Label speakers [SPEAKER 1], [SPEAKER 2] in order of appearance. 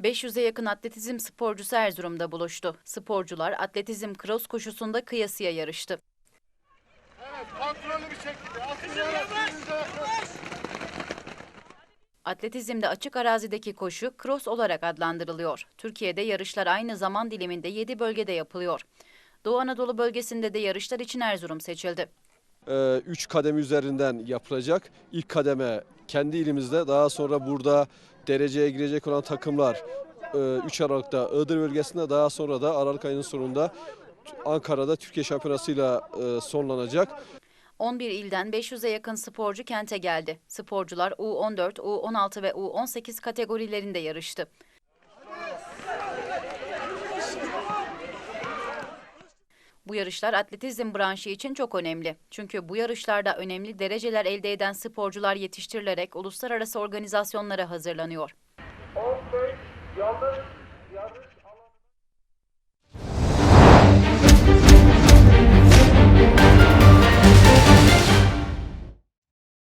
[SPEAKER 1] 500'e yakın atletizm sporcusu Erzurum'da buluştu. Sporcular atletizm cross koşusunda kıyasıya yarıştı.
[SPEAKER 2] Evet, kontrollü bir şekilde. Atlayarak birbirinize yaklaşın.
[SPEAKER 1] Atletizmde açık arazideki koşu cross olarak adlandırılıyor. Türkiye'de yarışlar aynı zaman diliminde 7 bölgede yapılıyor. Doğu Anadolu bölgesinde de yarışlar için Erzurum seçildi.
[SPEAKER 3] 3 kademe üzerinden yapılacak. İlk kademe kendi ilimizde daha sonra burada dereceye girecek olan takımlar 3 Aralık'ta Iğdır bölgesinde daha sonra da Aralık ayının sonunda Ankara'da Türkiye Şampiyonası'yla e, sonlanacak.
[SPEAKER 1] 11 ilden 500'e yakın sporcu kente geldi. Sporcular U14, U16 ve U18 kategorilerinde yarıştı. Yarışlar atletizm branşı için çok önemli. Çünkü bu yarışlarda önemli dereceler elde eden sporcular yetiştirilerek uluslararası organizasyonlara hazırlanıyor.
[SPEAKER 4] 15 yanlış